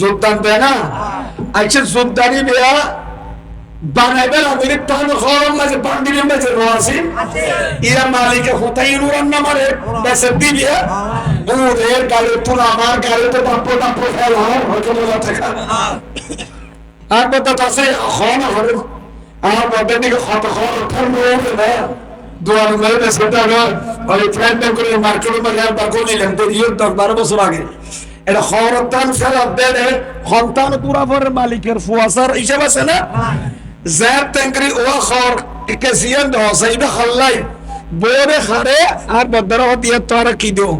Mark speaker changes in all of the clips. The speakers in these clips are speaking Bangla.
Speaker 1: যোগদান দেয় না? আচ্ছা যোগদানি বেয়া বানাইবার আগে তাহলে খরম মাঝে বান্দিলের মাঝে রয়েছে ইরা মালিকে হতাই নুরান নামারে বেসে দিবিয়া। ওদের গালে তোলা আমার গালে তো বাপ্প বাপ্প ফেলা হয়তো মজা থাকা। আর কথা আছে খন হরে, আমার কত খন ফোন করে দোয়ার মেরে ওই ফ্রেন্ড করে নিলেন তো ইয়ে বছর আগে। এটা খরতান ফেরত দেয় সন্তান পুরা পরের মালিকের ফুয়াশার হিসেব আছে না? যার ট্যাঙ্করি ও খর কে সিয়ান দ সাইবা খাল্লাই। বরে খারে আর বদর হতিয়া তোরা কি দিও?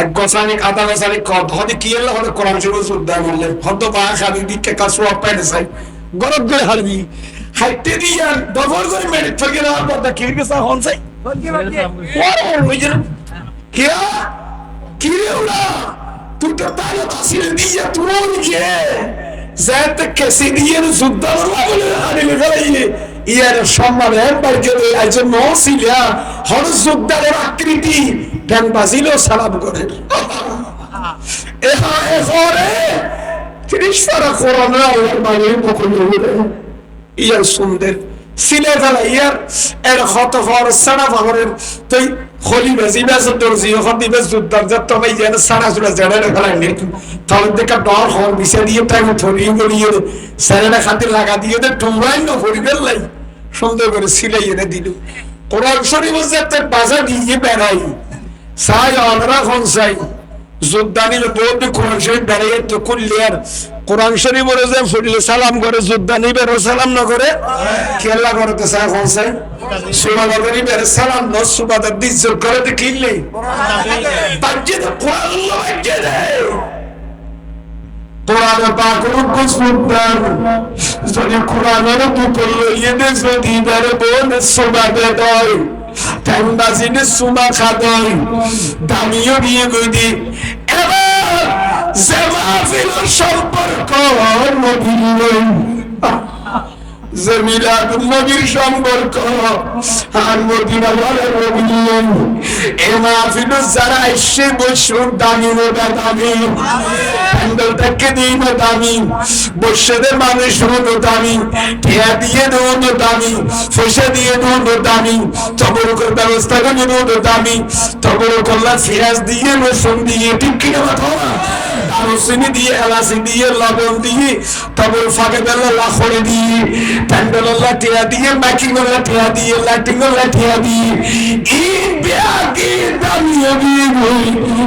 Speaker 1: এক গসানি আধা গসানি কত হদি কি এলো? হদি কোরআন শরীফ সুদ্ধা বললে হদ বা খাবি দিকে কাসু আপাইতে চাই। গরত করে হারবি। হাইতে দিয়া দবর করে মেরে থেকে না বদা কি গেসা হন ওইজন কিয়া কি? রে ওলা তুই তুই কে? যাতে কেসি দিয়ে যুদ্ধ লাগলে আনিলে ফেলাইলে ইয়ার সম্মান এর বাড়িতে একজন নসিলিয়া হর যোদ্ধারের আকৃতি ধ্যান বাজিল সালাম করে। এহা এফরে তিরিশ মানে বকুল ইয়ার সুন্দর সিলে ফেলা ইয়ার, এর হত ফর সানা ফাগরের তুই খলি বেজি বেজ দরজি হদি বেজ যুদ্ধার যত ভাই যেন সারা সুরা জড়ে ফেলাই নে তাহলে দেখা ডর হল বিছে দিয়ে তাই থরি গড়িয়ে সারা খাतिर লাগা দিয়ে দে টুমরাই ন হরিবেল লাই। সুন্দর করে সিলাই এনে দিল। কোরআন শরীফ যাতে বাজা দিয়ে বেড়াই। সাই আমরা ফোন চাই যোদ্ধানির বহুত কোরআন শরীফ বেড়াই তো কুল্লিয়ার কোরআন শরীফ বলে যে ফুটলে সালাম করে যোদ্ধানি বেরো সালাম না করে খেলা করে তো সাই ফোন চাই সুবাদারি বেরে সালাম ন সুবাদার দিজ করে তো কিনলে বাজ্যে তো কোরআন বাজ্যে দেয় কোরআনের পাকুর কুসুদ্দান যদি কোরআনের দুপুর লইয়ে দে যদি বেরে বোন সুবাদে দয়। টাইমবাজিনে সুমা খাদয় দামিও দিয়ে গদি। এবার যে মাহফিল সম্পর্ক নবীর যে আর মদিনা বলে নবীন এ দামি দামি। দামি। মানুষ হলো দামি। টিয়া দিয়ে দেবো দামি। পয়সা দিয়ে দেবো দামি। তবর করে ব্যবস্থা করে দেবো দামি। তবর করলা ফিরাজ দিয়ে, রসুন দিয়ে, ঠিক দিয়ে, এলাচি দিয়ে, লবণ দিয়ে, তবর ফাঁকে দিয়ে। প্যান্ডেল লাঠিয়া দিয়ে মাইকিং লাঠিয়া দিয়ে লাইটিং লাঠিয়া দিয়ে ই ব্যাগে দামিয়ে দিয়ে বই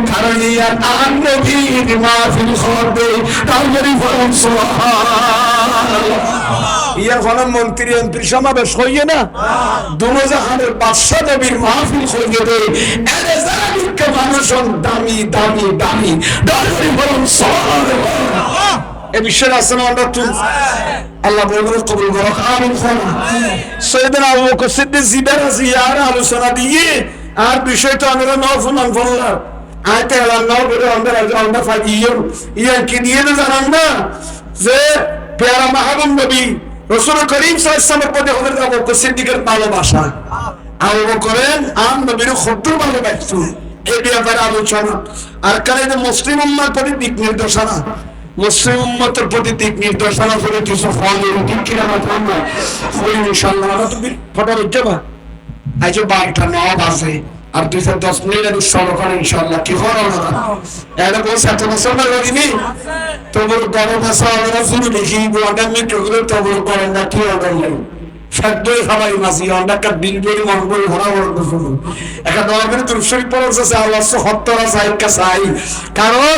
Speaker 1: কারণ ইয়ার আর নবীর মাহফিল খরবে তারপরে ফরম ইয়ার ফলে মন্ত্রী মন্ত্রী সমাবেশ হইয়ে না দুমজাহানের বাদশাহ নবীর মাহফিল হইয়ে দে এরে যারা মানুষ দামি দামি দামি তারপরে ফরম এ বিশ্বের আসলে আমরা তুল আল্লাহ বলবেন কবুল করো। আমিন সৈয়দনা আবু বকর সিদ্দিক জিবার জিয়ার আলোচনা দিয়ে আর বিষয়টা আমরা নও ফুনান ফলার আয়তে আল্লাহ নও করে আমরা আমরা ফাইয়ো ইয়ার কি দিয়ে না জানান না যে পেয়ারা মাহবুব নবী রসুল করিম সাল্লাল্লাহু প্রতি হযরত আবু বকর সিদ্দিকের ভালোবাসা। আবু বকরের আম নবীর এই ব্যাপারে আলোচনা। আর মুসলিম উম্মার প্রতি দিক নির্দেশনা। মুসলিম উম্মতের প্রতি দিক নির্দেশনা করে কিছু ফল ঠিক কিনা আমরা হই ইনশাআল্লাহ, আমরা তুমি ফটো উঠতে বা আজ বারোটা নব আছে, আর দুই চার দশ মিনিট আমি করে ইনশাআল্লাহ। কি করো না এটা বলছে, এত বছর না করিনি। তবুর গরম আছে, আমরা শুরু দেখি অনেক মিত্রগুলো তবুর করেন না, কি অর্ডার নেই সদ্যই সবাই মাসি অনেকটা বিল বিল মন করে ভরা ভরা শুরু একটা দয়া করে দুরশরী পড়ছে আল্লাহ সত্তর আছে চাই। কারণ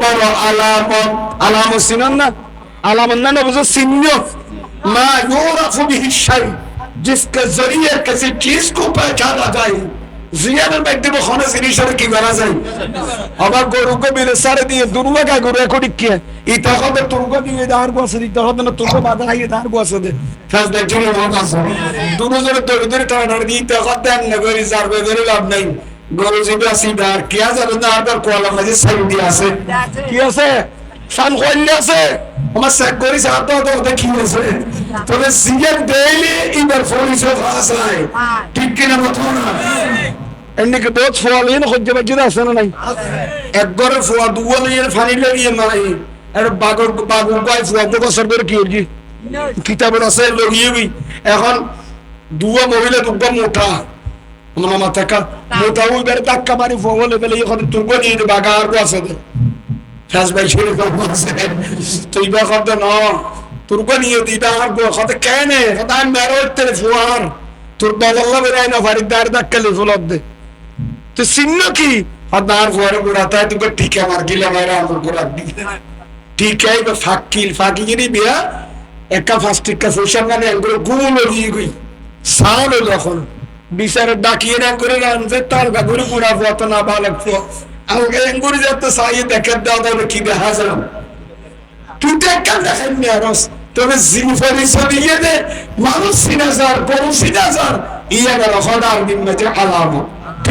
Speaker 1: বড় আলামত আলাম সিনন না আলামত না বুঝো সিন্ন ما يعرف به الشيء جس کے ذریعے کسی چیز کو پہچانا جائے জিয়ানের মাধ্যমে খনে জিনিসের কি করা যায়? আবার গরুকে বিলে সারে দিয়ে দুর্গা কা গরু একটি কি? ইটা হবে তুর্গ দিয়ে দাঁড় বসে দিতে হবে না তুর্গ বাধা হাইয়ে দাঁড় বসে দে। ফাস দেখছি না মত আছে? দুনো জনে দড়ি দড়ি টানা দিয়ে করতে আন না গরি, যার বে লাভ নাই। গরু জিবে আসি দাঁড় কি আছে? না, আর কোয়ালা মাঝে সাইড দিয়ে আছে। কি আছে? সান কইলে আছে। আমার চেক করি সাত তো দেখি আছে? তবে সিজন ডেইলি ইবার ফাস নাই ঠিক কিনা মত না এমনিকে বহুত ফল ইন হজ্জে বাজ্জে আছে না নাই এক ঘরে ফোয়া দুয়া নিয়ে ফানি লাগিয়ে নাই আর বাগর বাগুর গায় ফোয়া তো বছর ধরে কি হচ্ছে কিতাবের আছে লগিয়ে বি এখন দুয়া মহিলা দুবা মোটা মনে মাথা কা মোটা ওই বেড়ে ধাক্কা মারি ফোয়া বলে এখন তুর্গ নিয়ে বাগা আর আছে ছেড়ে কম আছে তুই বা কত ন তুর্গ নিয়ে দিবা আর কত কেনে কত আমি মেরো তেরে ফোয়ার তোর বদল্লা বেড়াই না ফারিদ দাঁড় ধাক্কা লিখুল দে তো চিহ্ন কি? আপনার ঘরে টিকা মার গিলে মারা আমার গোড়া টিকাই বা ফাকিল বিয়া, একা ফার্স্ট টিকা ফুসান মানে একগুলো গুলো দিয়ে গই। সাউন্ড হলো এখন। বিচারে ডাকিয়ে না করে রানছে তার গাগুরি গোড়া ফত না বালক ফো আমাকে এঙ্গুরি যাতে সাইয়ে দাও তাহলে কি দেখা যাবে তুই দেখা দেখেন নি তবে জিনিফারি সরিয়ে দে, মানুষ সিনাজার গরু সিনাজার ইয়া গেল দিন মেজে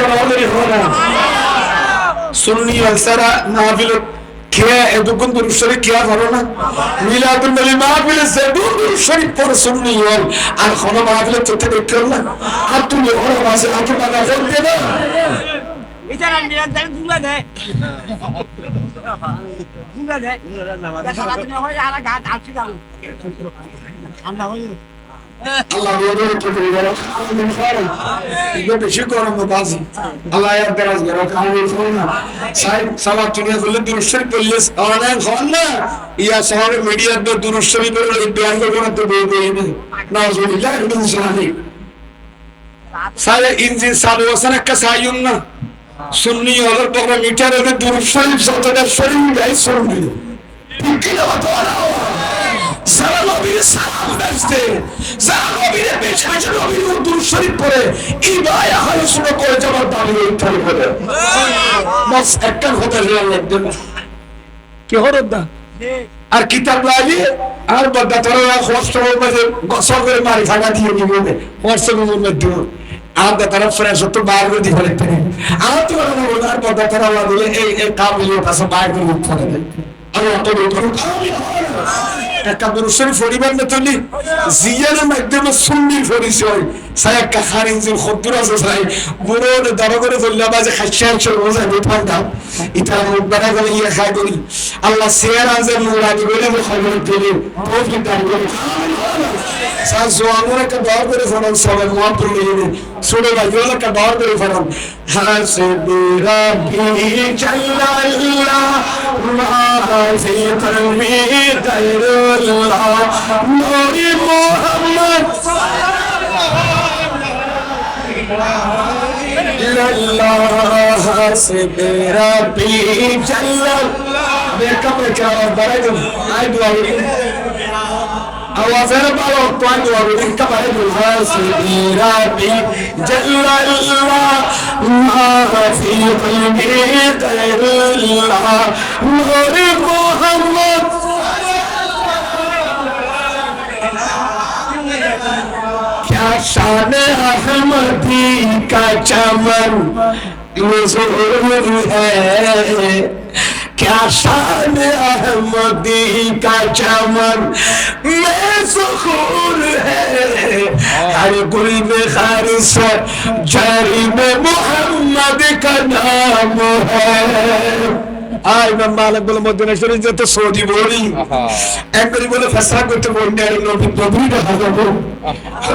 Speaker 1: আর কারণ আমাদের সুন্নি ওয়াসারা মাহফিল কে এতক্ষণ দুরুদ শরীফ কে করো না? মিলাদুল নবী মাহফিলে সে দুরুদ শরীফ পড়ে শুননি হল। আর কোন মাহফিলে চোখে দেখতে না? আর তুমি ওর মাঝে আগে বানা করতে না?
Speaker 2: এটা নিয়ে দেয় দুলা দেয় দুলা দেয় দেখা রাখতে হয় আর গাছ আসছে আমরা হই
Speaker 1: আল্লাহ রোদের করে গেল? গরম বাজি আল্লাহ না সালাত করলে অনলাইন খাওয়ান না। ইয়া শহরে মিডিয়ার পড়লে বিয়ান করবে না তো বই না সালে ইঞ্জিন চালু আছে না একটা সাইয়ুন না। সুন্নি হলের মিটার দুরুদ শরীফ যতটা শরীফ গাই ঠিক যারা নবীর সালাম বেচতে যারা নবীর বেছে নবীর দুরুদ শরীফ পড়ে এই ভাই করে যাবার দাবি উত্থান করে বাস একটা কথা লাগবে কি হরদ দা? আর কিতাব লাগিয়ে আর বদ্দা তোরা হোয়াটসঅ্যাপের মধ্যে গসল করে মারি ফাঁকা দিয়ে দিব হোয়াটসঅ্যাপের মধ্যে আর তারা ফ্রেশ হতো বাইর করে দিয়ে ফেলে আমার তো কথা বলব আর বদ্দা তারা দিলে এই কাম কাছে বাইর করে করে দেয় আমি অত একটা দুরুশ্বরী ফরিবার না তুলি। জিয়ানের মাধ্যমে সুন্নির পরিচয় সাই একটা খারিজের খদ্দুর আছে সাই। বুড়োর দর করে ধরলে বাজে খাইছে আনছে রোজা বিঠান দাও এটা মুখ বেড়া করে ইয়ে খাই করি। আল্লাহ শেয়ার আনছে নুরানি বলে খবর পেলে তৌফিক দান করে সার জোয়ানুর একটা দর করে ফোন সবাই মহান পড়লে গেলে ছোট ভাই ওলা একটা দর করে ফোন হাসবি রাব্বি জাল্লাল্লাহ মা ফি কলবি গায়রুল্লাহ নূরি মুহাম্মদ ইল্লাল্লাহ হাসবি রাব্বি জাল্লাল্লাহ বেকা বেকা বারাইদুম আই দুয়া আওয়াজের ভালো তোয়াই দোয়া করি কাবারে হাসবি রাব্বি জাল্লাল্লাহ মা ফি কলবি গায়রুল্লাহ নূরি মুহাম্মদ क्या शान अहमदी का चमन मजहूर है کیاسان احمدی کا چمن میں سخور ہے ہر گل میں خارس ہے جاری میں محمد کا نام ہے আয় ইমাম মালিক বলে মদিনা শরীফ যেতে সৌদি বলি। একবারই বলে ফেসরা করতে বলি আর নবী নবীটা হাজাবো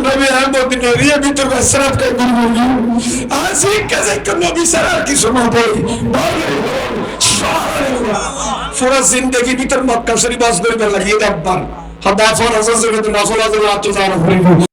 Speaker 1: নবী আর মদিনা রিয়া ভিতর ফেসরা কে বলি আজি কাজে নবী সারা কিছু না বলি পুরা জিন্দগি ভিতর মক্কা শরীফ বাস করে লাগিয়ে রাখবার হদা কিন্তু নফল হাজার